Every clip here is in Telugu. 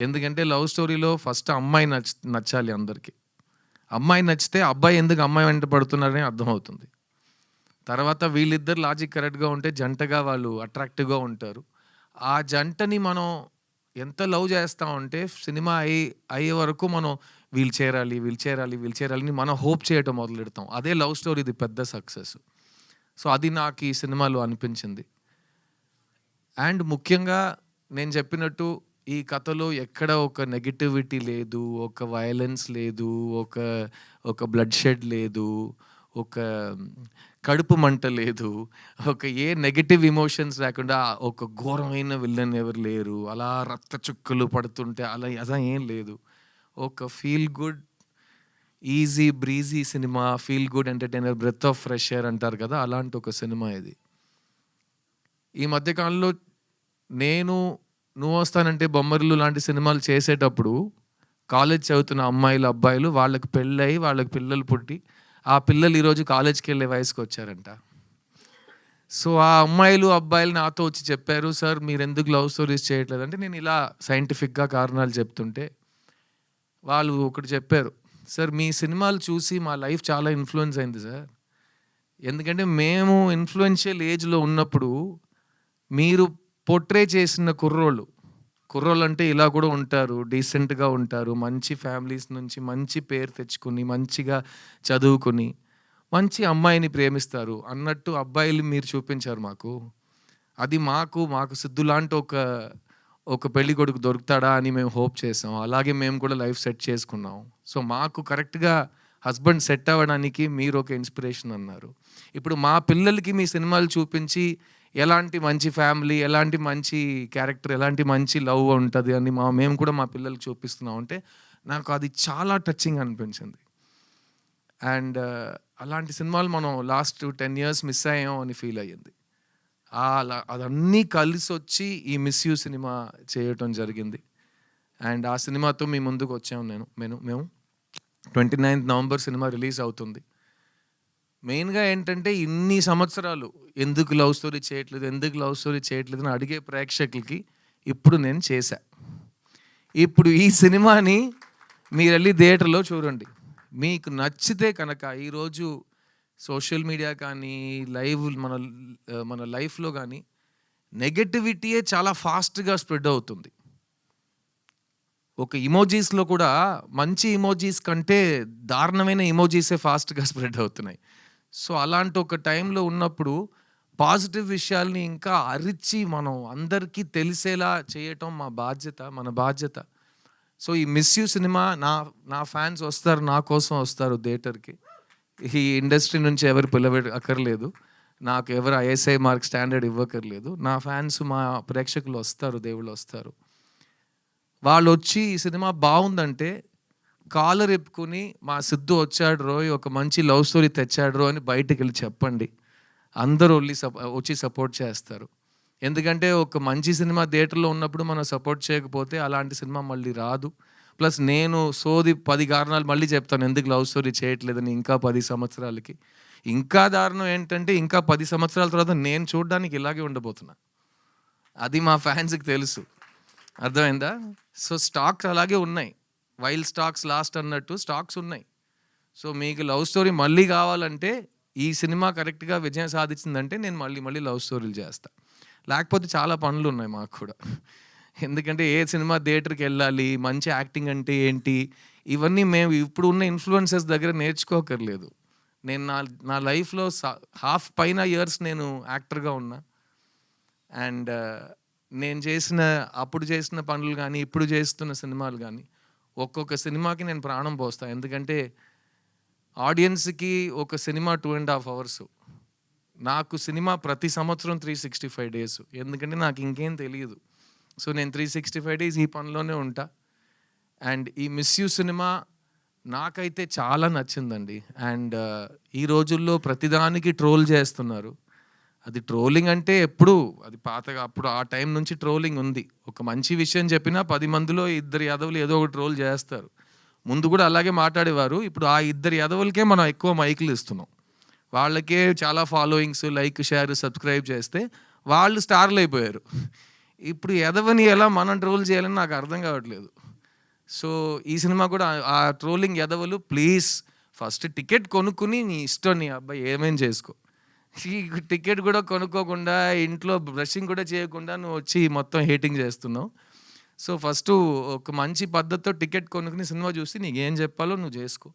ఎందుకంటే లవ్ స్టోరీలో ఫస్ట్ అమ్మాయి నచ్చ నచ్చాలి అందరికీ. అమ్మాయి నచ్చితే అబ్బాయి ఎందుకు అమ్మాయి వెంట పడుతున్నారని అర్థమవుతుంది. తర్వాత వీళ్ళిద్దరు లాజిక్ కరెక్ట్గా ఉంటే జంటగా వాళ్ళు అట్రాక్టివ్గా ఉంటారు. ఆ జంటని మనం ఎంత లవ్ చేస్తా ఉంటే సినిమా అయ్యి అయ్యే వరకు మనం వీళ్ళు చేరాలి వీళ్ళు చేరాలి వీళ్ళు చేరాలని అని మనం హోప్ చేయటం మొదలెడతాం. అదే లవ్ స్టోరీది పెద్ద సక్సెస్. సో అది నాకు ఈ సినిమాలో అనిపించింది. అండ్ ముఖ్యంగా నేను చెప్పినట్టు ఈ కథలో ఎక్కడ ఒక నెగిటివిటీ లేదు ఒక వయలెన్స్ లేదు ఒక ఒక బ్లడ్ షెడ్ లేదు ఒక కడుపు మంట లేదు ఒక ఏ నెగిటివ్ ఇమోషన్స్ లేకుండా ఒక ఘోరమైన విల్లన్ ఎవరు లేరు. అలా రక్త చుక్కలు పడుతుంటే అలా అదా ఏం లేదు. ఒక feel good easy breezy cinema feel good entertainer breath of fresh air అంటారు కదా అలాంటి ఒక సినిమా ఇది. ఈ మధ్యకాలంలో నేను నువ్వు వస్తానంటే బొమ్మర్లు లాంటి సినిమాలు చేసేటప్పుడు కాలేజ్ చదువుతున్న అమ్మాయిలు అబ్బాయిలు వాళ్ళకి పెళ్ళయి వాళ్ళకి పిల్లలు పుట్టి ఆ పిల్లలు ఈరోజు కాలేజ్కి వెళ్ళే వయసుకు వచ్చారంట సో ఆ అమ్మాయిలు అబ్బాయిలు నాతో వచ్చి చెప్పారు సార్ మీరు ఎందుకు లవ్ స్టోరీస్ చేయట్లేదు? అంటే నేను ఇలా సైంటిఫిక్గా కారణాలు చెప్తుంటే వాళ్ళు ఒకటి చెప్పారు సార్ మీ సినిమాలు చూసి మా లైఫ్ చాలా ఇన్ఫ్లుయెన్స్ అయింది సార్. ఎందుకంటే మేము ఇన్ఫ్లుయెన్షియల్ ఏజ్లో ఉన్నప్పుడు మీరు పోర్ట్రే చేసిన కుర్రోళ్ళు. కుర్రోళ్ళు అంటే ఇలా కూడా ఉంటారు. డీసెంట్గా ఉంటారు. మంచి ఫ్యామిలీస్ నుంచి మంచి పేరు తెచ్చుకుని మంచిగా చదువుకుని మంచి అమ్మాయిని ప్రేమిస్తారు. అన్నట్టు అబ్బాయిలు మీరు చూపించారు మాకు. అది మాకు మాకు సిద్ధు లాంటి ఒక ఒక పెళ్ళి కొడుకు దొరుకుతాడా అని మేము హోప్ చేసాం. అలాగే మేము కూడా లైఫ్ సెట్ చేసుకున్నాం. సో మాకు కరెక్ట్గా హస్బెండ్ సెట్ అవ్వడానికి మీరు ఒక ఇన్స్పిరేషన్ అన్నారు. ఇప్పుడు మా పిల్లలకి మీ సినిమాలు చూపించి ఎలాంటి మంచి ఫ్యామిలీ ఎలాంటి మంచి క్యారెక్టర్ ఎలాంటి మంచి లవ్ ఉంటుంది అని మా మేము కూడా మా పిల్లలకి చూపిస్తున్నాం అంటే నాకు అది చాలా టచింగ్ అనిపించింది. అండ్ uh, అలాంటి సినిమాలు మనం లాస్ట్ టెన్ ఇయర్స్ మిస్ అయ్యాం అని ఫీల్ అయ్యింది. అలా- అదన్నీ కలిసి వచ్చి ఈ మిస్ యూ సినిమా చేయటం జరిగింది. అండ్ ఆ సినిమాతో మీ ముందుకు వచ్చాము నేను మేము మేము. Twenty ninth November cinema release అవుతుంది. మెయిన్గా ఏంటంటే ఇన్ని సంవత్సరాలు ఎందుకు లవ్ స్టోరీ చేయట్లేదు ఎందుకు లవ్ స్టోరీ చేయట్లేదు అని అడిగే ప్రేక్షకులకి ఇప్పుడు నేను చేశా. ఇప్పుడు ఈ సినిమాని మీరు వెళ్ళి థియేటర్లో చూడండి. మీకు నచ్చితే కనుక ఈరోజు సోషల్ మీడియా కానీ లైవ్ మన మన లైఫ్లో కానీ నెగటివిటీయే చాలా ఫాస్ట్గా స్ప్రెడ్ అవుతుంది. ఒక ఇమోజీస్లో కూడా మంచి ఇమోజీస్ కంటే దారుణమైన ఇమోజీసే ఫాస్ట్గా స్ప్రెడ్ అవుతున్నాయి. సో అలాంటి ఒక టైంలో ఉన్నప్పుడు పాజిటివ్ విషయాల్ని ఇంకా అరిచి మనం అందరికీ తెలిసేలా చేయటం మా బాధ్యత మన బాధ్యత. సో ఈ మిస్ యూ సినిమా నా నా ఫ్యాన్స్ వస్తారు నా కోసం వస్తారు థియేటర్కి. ఈ ఇండస్ట్రీ నుంచి ఎవరు పిలవ అక్కర్లేదు నాకు ఎవరు ఐఎస్ఐ మార్క్ స్టాండర్డ్ ఇవ్వకర్లేదు నా ఫ్యాన్స్ మా ప్రేక్షకులు వస్తారు దేవుళ్ళు వస్తారు. వాళ్ళు వచ్చి ఈ సినిమా బాగుందంటే కాలర్ ఎప్పుకుని మా సిద్ధు వచ్చాడు రోయ్ ఒక మంచి లవ్ స్టోరీ తెచ్చాడు రో అని బయటకు వెళ్ళి చెప్పండి. అందరూ వెళ్ళి వచ్చి సపోర్ట్ చేస్తారు. ఎందుకంటే ఒక మంచి సినిమా థియేటర్లో ఉన్నప్పుడు మనం సపోర్ట్ చేయకపోతే అలాంటి సినిమా మళ్ళీ రాదు. ప్లస్ నేను సోది పది కారణాలు మళ్ళీ చెప్తాను ఎందుకు లవ్ స్టోరీ చేయట్లేదని ఇంకా పది సంవత్సరాలకి. ఇంకా దారుణం ఏంటంటే ఇంకా పది సంవత్సరాల తర్వాత నేను చూడడానికి ఇలాగే ఉండబోతున్నా. అది మా ఫ్యాన్స్కి తెలుసు. అర్థమైందా? సో స్టాక్స్ అలాగే ఉన్నాయి. వైల్డ్ స్టాక్స్ లాస్ట్ అన్నట్టు స్టాక్స్ ఉన్నాయి. సో మీకు లవ్ స్టోరీ మళ్ళీ కావాలంటే ఈ సినిమా కరెక్ట్గా విజయం సాధించిందంటే నేను మళ్ళీ మళ్ళీ లవ్ స్టోరీలు చేస్తాను లేకపోతే చాలా పనులు ఉన్నాయి మాకు కూడా. ఎందుకంటే ఏ సినిమా థియేటర్కి వెళ్ళాలి మంచి యాక్టింగ్ అంటే ఏంటి ఇవన్నీ మేము ఇప్పుడు ఉన్న ఇన్ఫ్లుయెన్సెస్ దగ్గర నేర్చుకోకర్లేదు. నేను నా నా లైఫ్లో హాఫ్ పైన ఇయర్స్ నేను యాక్టర్గా ఉన్నా. అండ్ uh, నేను చేసిన అప్పుడు చేసిన పనులు కానీ ఇప్పుడు చేస్తున్న సినిమాలు కానీ ఒక్కొక్క సినిమాకి నేను ప్రాణం పోస్తాను ఎందుకంటే ఆడియన్స్కి ఒక cinema two and half hours నాకు సినిమా ప్రతి సంవత్సరం త్రీ సిక్స్టీ ఫైవ్ డేస్ ఎందుకంటే నాకు ఇంకేం తెలియదు సో నేను త్రీ సిక్స్టీ ఫైవ్ డేస్ ఈ పనిలోనే ఉంటా. అండ్ ఈ మిస్ యూ సినిమా నాకైతే చాలా నచ్చిందండి. అండ్ ఈ రోజుల్లో ప్రతిదానికి ట్రోల్ చేస్తున్నారు. అది ట్రోలింగ్ అంటే ఎప్పుడు అది పాతగా అప్పుడు ఆ టైం నుంచి ట్రోలింగ్ ఉంది. ఒక మంచి విషయం చెప్పినా పది మందిలో ఇద్దరు యాదవులు ఏదో ఒకటి ట్రోల్ చేస్తారు. ముందు కూడా అలాగే మాట్లాడేవారు. ఇప్పుడు ఆ ఇద్దరు యాదవులకే మనం ఎక్కువ మైకులు ఇస్తున్నాం. వాళ్ళకే చాలా ఫాలోయింగ్స్ లైక్ షేర్ సబ్స్క్రైబ్ చేస్తే వాళ్ళు స్టార్లు అయిపోయారు. ఇప్పుడు ఎదవని ఎలా మనం ట్రోల్ చేయాలని నాకు అర్థం కావట్లేదు. సో ఈ సినిమా కూడా ఆ- ట్రోలింగ్ ఎదవలు ప్లీజ్ ఫస్ట్ టికెట్ కొనుక్కుని నీ ఇష్టం నీ అబ్బాయి ఏమేం చేసుకో. టికెట్ కూడా కొనుక్కోకుండా ఇంట్లో బ్రషింగ్ కూడా చేయకుండా నువ్వు వచ్చి మొత్తం హేటింగ్ చేస్తున్నావు. సో ఫస్ట్ ఒక మంచి పద్ధతితో టికెట్ కొనుక్కుని సినిమా చూసి నీకు ఏం చెప్పాలో నువ్వు చేసుకో.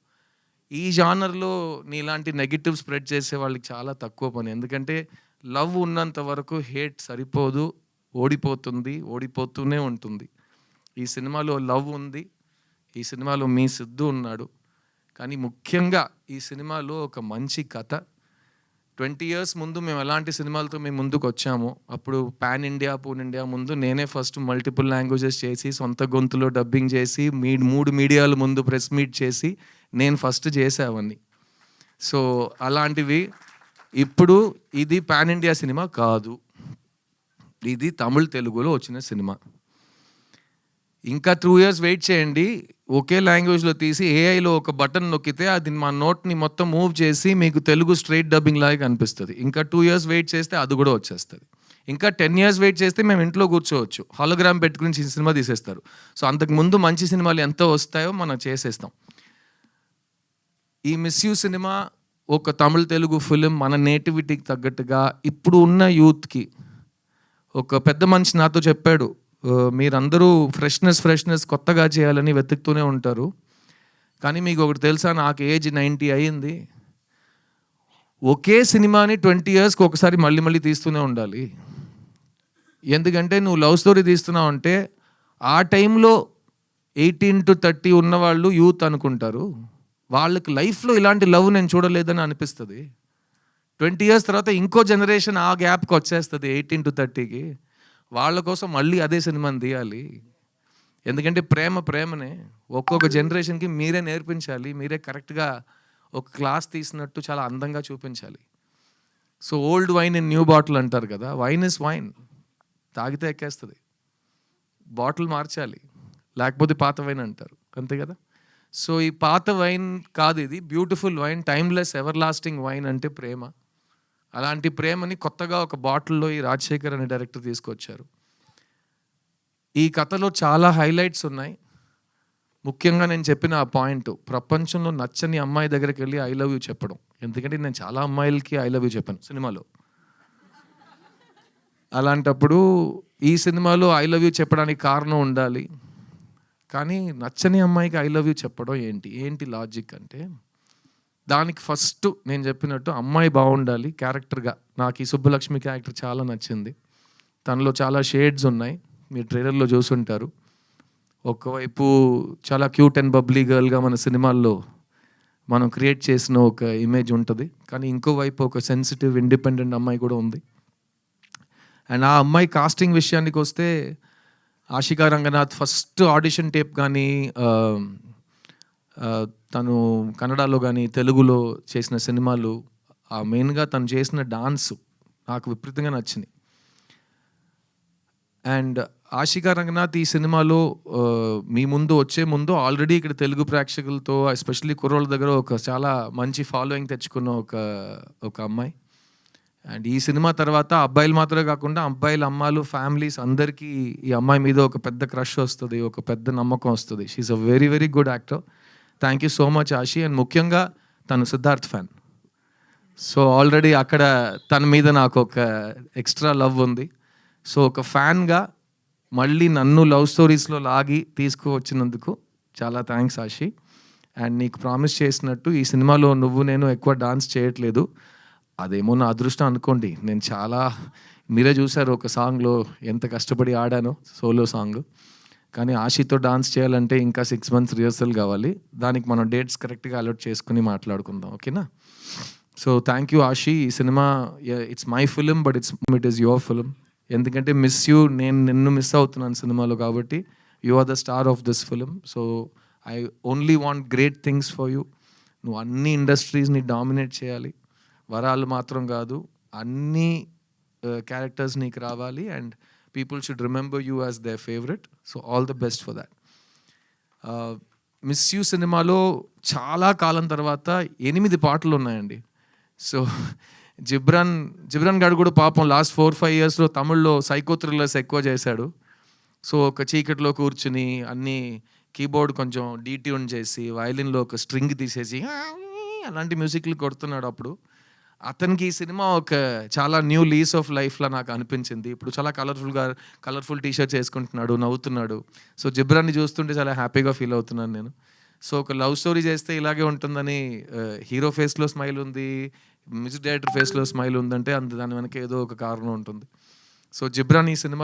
ఈ జానర్లో నీలాంటి నెగిటివ్ స్ప్రెడ్ చేసే వాళ్ళకి చాలా తక్కువ పని. ఎందుకంటే లవ్ ఉన్నంత వరకు హేట్ సరిపోదు ఓడిపోతుంది ఓడిపోతూనే ఉంటుంది. ఈ సినిమాలో లవ్ ఉంది ఈ సినిమాలో మీ సిద్ధు ఉన్నాడు. కానీ ముఖ్యంగా ఈ సినిమాలో ఒక మంచి కథ ట్వంటీ ఇయర్స్ ముందు మేము ఎలాంటి సినిమాలతో మేము ముందుకు వచ్చాము అప్పుడు పాన్ ఇండియా పూన్ ఇండియా ముందు నేనే ఫస్ట్ మల్టిపుల్ లాంగ్వేజెస్ చేసి సొంత గొంతులో డబ్బింగ్ చేసి మీ మూడు మీడియాల ముందు ప్రెస్ మీట్ చేసి నేను ఫస్ట్ చేసావని సో అలాంటివి ఇప్పుడు ఇది పాన్ ఇండియా సినిమా కాదు. ఇది తమిళ్ తెలుగులో వచ్చిన సినిమా. ఇంకా టూ ఇయర్స్ వెయిట్ చేయండి. ఒకే లాంగ్వేజ్లో తీసి ఏఐలో ఒక బటన్ నొక్కితే అది మా నోట్ని మొత్తం మూవ్ చేసి మీకు తెలుగు స్ట్రైట్ డబ్బింగ్ లాగా కనిపిస్తుంది. ఇంకా టూ ఇయర్స్ వెయిట్ చేస్తే అది కూడా వచ్చేస్తుంది. ఇంకా టెన్ ఇయర్స్ వెయిట్ చేస్తే మేము ఇంట్లో కూర్చోవచ్చు. హాలోగ్రామ్ పెట్టుకుని సినిమా తీసేస్తారు. సో అంతకు ముందు మంచి సినిమాలు ఎంత వస్తాయో మనం చేసేస్తాం. ఈ మిస్యూ సినిమా ఒక తమిళ తెలుగు ఫిలిం మన నేటివిటీకి తగ్గట్టుగా ఇప్పుడు ఉన్న యూత్కి ఒక పెద్ద మనిషి నాతో చెప్పాడు మీరందరూ ఫ్రెష్నెస్ ఫ్రెష్నెస్ కొత్తగా చేయాలని వెతుకుతూనే ఉంటారు. కానీ మీకు ఒకటి తెలుసా నాకు ఏజ్ నైంటీ అయ్యింది ఒకే సినిమాని ట్వంటీ ఇయర్స్కి ఒకసారి మళ్ళీ మళ్ళీ తీస్తూనే ఉండాలి. ఎందుకంటే నువ్వు లవ్ స్టోరీ తీస్తున్నావు అంటే ఆ టైంలో ఎయిటీన్ టు థర్టీ ఉన్నవాళ్ళు యూత్ అనుకుంటారు. వాళ్ళకి లైఫ్లో ఇలాంటి లవ్ నేను చూడలేదని అనిపిస్తుంది. ట్వంటీ ఇయర్స్ తర్వాత ఇంకో జనరేషన్ ఆ గ్యాప్కి వచ్చేస్తుంది ఎయిటీన్ టు థర్టీకి వాళ్ళ కోసం మళ్ళీ అదే సినిమాని తీయాలి. ఎందుకంటే ప్రేమ ప్రేమనే. ఒక్కొక్క జనరేషన్కి మీరే నేర్పించాలి మీరే కరెక్ట్గా ఒక క్లాస్ తీసినట్టు చాలా అందంగా చూపించాలి. So old wine in new bottle అంటారు కదా వైన్ ఇస్ వైన్. తాగితే ఎక్కేస్తుంది. బాటిల్ మార్చాలి. లేకపోతే పాత వైన్ అంటారు అంతే కదా? సో ఈ పాత వైన్ కాదు ఇది. Beautiful wine timeless everlasting wine అంటే ప్రేమ. అలాంటి ప్రేమని కొత్తగా ఒక బాటిల్లో ఈ రాజశేఖర్ అనే డైరెక్టర్ తీసుకొచ్చారు. ఈ కథలో చాలా హైలైట్స్ ఉన్నాయి. ముఖ్యంగా నేను చెప్పిన ఆ పాయింట్ ప్రపంచంలో నచ్చని అమ్మాయి దగ్గరికి వెళ్ళి ఐ లవ్ యూ చెప్పడం. ఎందుకంటే నేను చాలా అమ్మాయిలకి ఐ లవ్ యూ చెప్పాను సినిమాలో. అలాంటప్పుడు ఈ సినిమాలో ఐ లవ్ యూ చెప్పడానికి కారణం ఉండాలి. కానీ నచ్చని అమ్మాయికి ఐ లవ్ యూ చెప్పడం ఏంటి? ఏంటి లాజిక్ అంటే దానికి ఫస్ట్ నేను చెప్పినట్టు అమ్మాయి బాగుండాలి క్యారెక్టర్గా. నాకు ఈ సుబ్బలక్ష్మి క్యారెక్టర్ చాలా నచ్చింది. తనలో చాలా షేడ్స్ ఉన్నాయి. మీరు ట్రైలర్లో చూసుంటారు. ఒకవైపు చాలా క్యూట్ అండ్ బబ్లీ గర్ల్గా మన సినిమాల్లో మనం క్రియేట్ చేసిన ఒక ఇమేజ్ ఉంటుంది. కానీ ఇంకోవైపు ఒక సెన్సిటివ్ ఇండిపెండెంట్ అమ్మాయి కూడా ఉంది. అండ్ ఆ అమ్మాయి కాస్టింగ్ విషయానికి వస్తే Ashika Ranganath first audition tape కానీ తను కన్నడలో కానీ తెలుగులో చేసిన సినిమాలు ఆ మెయిన్గా తను చేసిన డాన్స్ నాకు విపరీతంగా నచ్చింది. అండ్ ఆశికా రంగనాథ్ ఈ సినిమాలో మీ ముందు వచ్చే ముందు ఆల్రెడీ ఇక్కడ తెలుగు ప్రేక్షకులతో ఎస్పెషల్లీ కుర్రోళ్ళ దగ్గర ఒక చాలా మంచి ఫాలోయింగ్ తెచ్చుకున్న ఒక ఒక అమ్మాయి. అండ్ ఈ సినిమా తర్వాత అబ్బాయిలు మాత్రమే కాకుండా అబ్బాయిలు అమ్మాలు ఫ్యామిలీస్ అందరికీ ఈ అమ్మాయి మీద ఒక పెద్ద క్రష్ వస్తుంది ఒక పెద్ద నమ్మకం వస్తుంది. She a very very good actor thank you so much Ashi and ముఖ్యంగా తను సిద్ధార్థ్ ఫ్యాన్ సో ఆల్రెడీ అక్కడ తన మీద నాకు ఒక ఎక్స్ట్రా లవ్ ఉంది. సో ఒక ఫ్యాన్గా మళ్ళీ నన్ను లవ్ స్టోరీస్లో లాగి తీసుకువచ్చినందుకు చాలా థ్యాంక్స్ ఆషి అండ్ నీకు ప్రామిస్ చేసినట్టు ఈ సినిమాలో నువ్వు నేను ఎక్కువ డాన్స్ చేయట్లేదు. అదేమో నా అదృష్టం అనుకోండి. నేను చాలా మీరే చూసారు ఒక సాంగ్లో ఎంత కష్టపడి ఆడానో సోలో సాంగ్ కానీ ఆశితో డాన్స్ చేయాలంటే ఇంకా సిక్స్ మంత్స్ రిహర్సల్ కావాలి. దానికి మనం డేట్స్ కరెక్ట్గా అలర్ట్ చేసుకుని మాట్లాడుకుందాం ఓకేనా? సో థ్యాంక్ యూ ఆషి ఈ cinema it's my film but it's it is your film ఎందుకంటే మిస్ యూ నేను నిన్ను మిస్ అవుతున్నాను సినిమాలో కాబట్టి you are the star of this film so I only want great things for you నువ్వు అన్ని ఇండస్ట్రీస్ని డామినేట్ చేయాలి. వరాలు మాత్రం కాదు అన్ని uh, క్యారెక్టర్స్ నీకు రావాలి. And people should remember you as they favourite so all the best for that miss you సినిమాలో చాలా కాలం తర్వాత ఎనిమిది పాటలు ఉన్నాయండి. సో జిబ్రాన్ జిబ్రాన్ గారు కూడా పాపం లాస్ట్ ఫోర్ ఫైవ్ ఇయర్స్లో తమిళ్ళో సైకో థ్రిల్లర్స్ ఎక్కువ చేశాడు. సో ఒక చీకట్లో కూర్చుని అన్ని కీబోర్డ్ కొంచెం డీట్యూన్ చేసి వయలిన్లో ఒక స్ట్రింగ్ తీసేసి అలాంటి మ్యూజిక్లు కొడుతున్నాడు అప్పుడు. అతనికి ఈ సినిమా ఒక చాలా న్యూ లీస్ ఆఫ్ లైఫ్లా నాకు అనిపించింది. ఇప్పుడు చాలా కలర్ఫుల్గా కలర్ఫుల్ టీషర్ట్స్ వేసుకుంటున్నాడు నవ్వుతున్నాడు. సో జిబ్రాన్ని చూస్తుంటే చాలా హ్యాపీగా ఫీల్ అవుతున్నాను నేను. సో ఒక లవ్ స్టోరీ చేస్తే ఇలాగే ఉంటుందని హీరో ఫేస్లో స్మైల్ ఉంది మ్యూజిక్ డైరెక్టర్ ఫేస్లో స్మైల్ ఉందంటే అంత దాని వెనక ఏదో ఒక కారణం ఉంటుంది. సో జిబ్రాన్ ఈ సినిమా